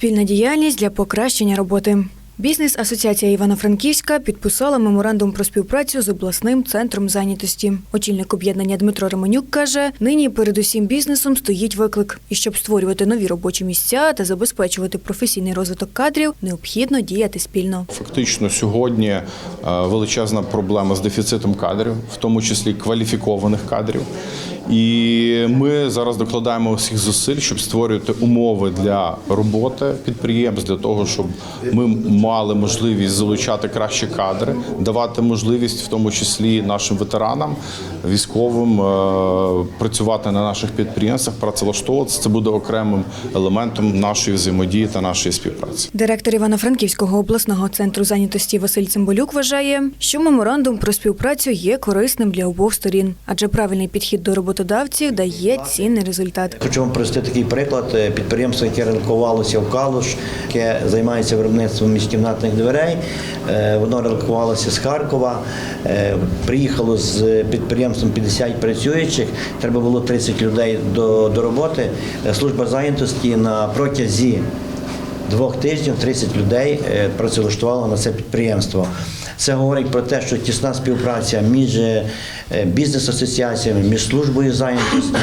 Спільна діяльність для покращення роботи. Бізнес-асоціація Івано-Франківська підписала меморандум про співпрацю з обласним центром зайнятості. Очільник об'єднання Дмитро Романюк каже, нині передусім бізнесом стоїть виклик. І щоб створювати нові робочі місця та забезпечувати професійний розвиток кадрів, необхідно діяти спільно. Фактично сьогодні е, величезна проблема з дефіцитом кадрів, в тому числі кваліфікованих кадрів. І ми зараз докладаємо всіх зусиль, щоб створювати умови для роботи підприємств, для того, щоб ми мали можливість залучати кращі кадри, давати можливість, в тому числі нашим ветеранам, військовим, е, працювати на наших підприємствах, працевлаштовуватися. Це буде окремим елементом нашої взаємодії та нашої співпраці. Директор Івано-Франківського обласного центру зайнятості Василь Цимбалюк вважає, що меморандум про співпрацю є корисним для обох сторін, адже правильний підхід до роботодавців дає цінний результат. Хочу вам привести такий приклад. Е, Підприємство, яке релокувалося в Калуш, яке займається виробництвом міжкімнатних дверей. е, Воно релокувалося з Харкова. е, Приїхало з підприємством 50 працюючих. Треба було 30 людей до, до роботи. Служба зайнятості на протязі двох тижнів 30 людей е, працевлаштувало на це підприємство. Це говорить про те, що тісна співпраця між е, бізнес-асоціаціями, між службою зайнятості,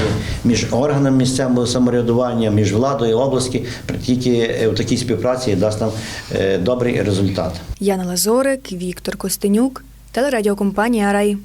між органами місцевого самоврядування, між владою області тільки е, в такій співпраці дасть нам е, добрий результат. Яна Лазорик, Віктор Костенюк, телерадіокомпанія Рай.